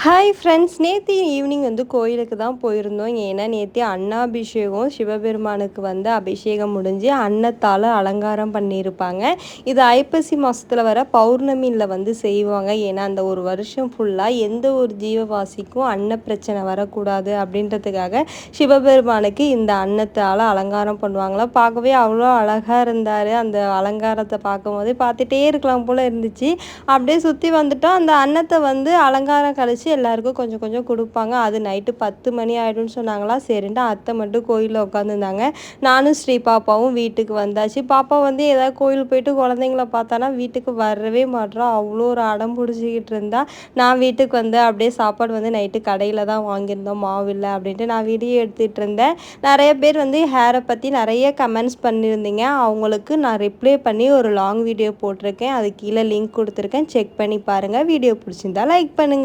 Hi friends நேற்று evening வந்து கோயிலுக்கு தான் போயிருந்தோம். ஏன்னா நேற்று அன்னாபிஷேகம் சிவபெருமானுக்கு வந்து அபிஷேகம் முடிஞ்சு அன்னத்தால் அலங்காரம் பண்ணியிருப்பாங்க. இது ஐப்பசி மாதத்தில் வர பௌர்ணமியில் வந்து செய்வாங்க. ஏன்னா அந்த ஒரு வருஷம் ஃபுல்லாக எந்த ஒரு ஜீவவாசிக்கும் அன்ன பிரச்சனை வரக்கூடாது அப்படின்றதுக்காக சிவபெருமானுக்கு இந்த அன்னத்தால் அலங்காரம் பண்ணுவாங்களா? பார்க்கவே அவ்வளோ அழகாக இருந்தார். அந்த அலங்காரத்தை பார்க்கும்போது பார்த்துட்டே இருக்கலாம் போல் இருந்துச்சு. அப்படியே சுற்றி வந்துட்டோம். அந்த அன்னத்தை வந்து அலங்காரம் கழிச்சு வச்சு எல்லாருக்கும் கொஞ்சம் கொஞ்சம் கொடுப்பாங்க. அது நைட்டு பத்து மணி ஆகிடும்னு சொன்னாங்களா? சரின்ட்டு அத்தை மட்டும் கோயிலில் உட்காந்துருந்தாங்க நானும் ஸ்ரீ பாப்பாவும் வீட்டுக்கு வந்தாச்சு. பாப்பா வந்து ஏதாவது கோயில் போயிட்டு குழந்தைங்கள பார்த்தானா? வீட்டுக்கு வரவே மாட்டோம் அவ்வளோ ஒரு அடம் பிடிச்சிக்கிட்டு இருந்தா. நான் வீட்டுக்கு வந்து அப்படியே சாப்பாடு வந்து நைட்டு கடையில் தான் வாங்கியிருந்தோம். மாவு இல்லை அப்படின்ட்டு நான் வீடியோ எடுத்துகிட்டு இருந்தேன். நிறைய பேர் வந்து ஹேரை பற்றி நிறைய கமெண்ட்ஸ் பண்ணியிருந்தீங்க. அவங்களுக்கு நான் ரிப்ளை பண்ணி ஒரு லாங் வீடியோ போட்டிருக்கேன். அது கீழே லிங்க் கொடுத்துருக்கேன். செக் பண்ணி பாருங்கள் வீடியோ பிடிச்சிருந்தா லைக் பண்ணுங்கள்